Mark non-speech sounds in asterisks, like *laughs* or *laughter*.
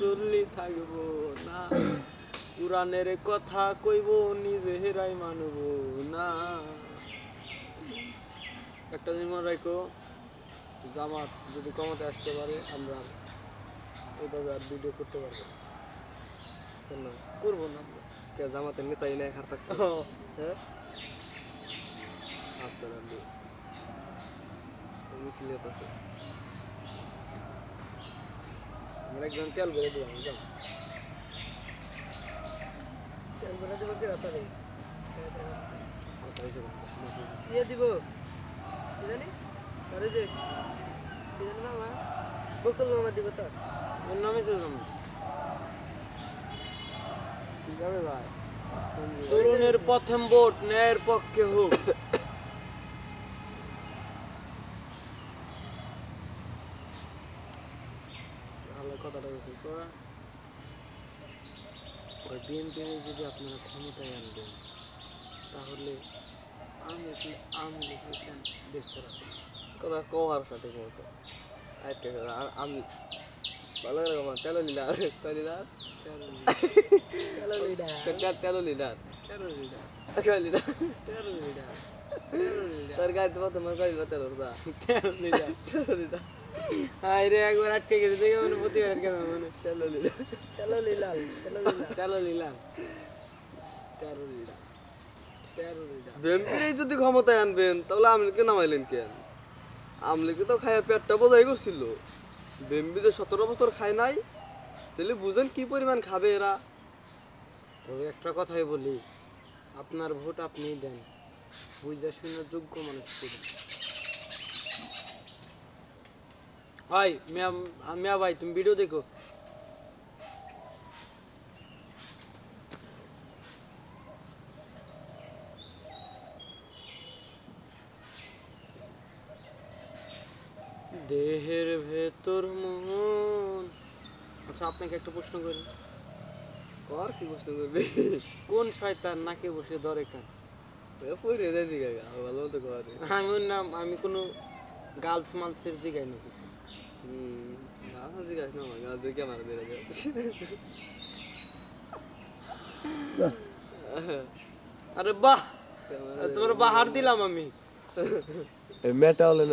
চললি থাকব না। পুরাণের কথা কইব নিজে হেরাই মানব না। একটা জিনিস মনে রাখো জামাত যদি কমাতে আসতে পারে আমরা এইভাবে আর ভিডিও করতে পারব কেন করব না। কে জামাতের নেতাই নাই খার থাকতো। হ্যাঁ? আচ্ছা রাখব। মিছিলিয়ত আছে। আমরা একজন তেল করে দিলাম যাও তেল ভরে দিব কি ব্যাপারে কথা হয়েছে। ইয়ে দিব। কি জানি তারে যে কি জানি মামা? বকুল মামা দিব তো। ওর নামে তো জানো। ঠিক আছে ভাই? তরুণের প্রথম ভোট ন্যায়ের পক্ষে হোক ভালো কথাটা বলছি ওই বিএনপি যদি আপনারা ক্ষমতায় আনবেন তাহলে আমি কি আমি লিখে কেন দেশ চালাবো কথা আর সঠিক মতো। আরেকটা কথা, আর আমি ভালো করে তেলো লিডার কয় লিডার তেলো লিডার তেরো লিডার *laughs* তোমার রে একবার আটকে গেছে দেখে মানে মানে চলো চলো তেরো যদি ক্ষমতায় আনবেন তাহলে আমলিকে নামাইলেন কেন? আমলিকে তো খাইয়া পেটটা বোঝাই করছিল। বিএনপি যে সতেরো বছর খায় নাই তাহলে বুঝেন কি পরিমাণ খাবে এরা? তবে একটা কথাই বলি আপনার ভোট আপনি দেন। বুঝা শুনে যোগ্য মানুষকে দেন? ভাই, মিয়া মিয়া ভাই, তুমি ভিডিও দেখো। দেহের ভেতর মন। আচ্ছা আপনাকে একটা প্রশ্ন করি। কর কি প্রশ্ন করবি? কোন শয়তান নাকে বসে ধরে কান পড়ে যাই দিকে ভালো মতো কর। আমি ওর নাম আমি কোনো গার্লস মালসের জিগাই না কিছু। হুম না আমার আমার দিয়ে আরে বাহ! তোমার বাহার দিলাম আমি। মেটা হলে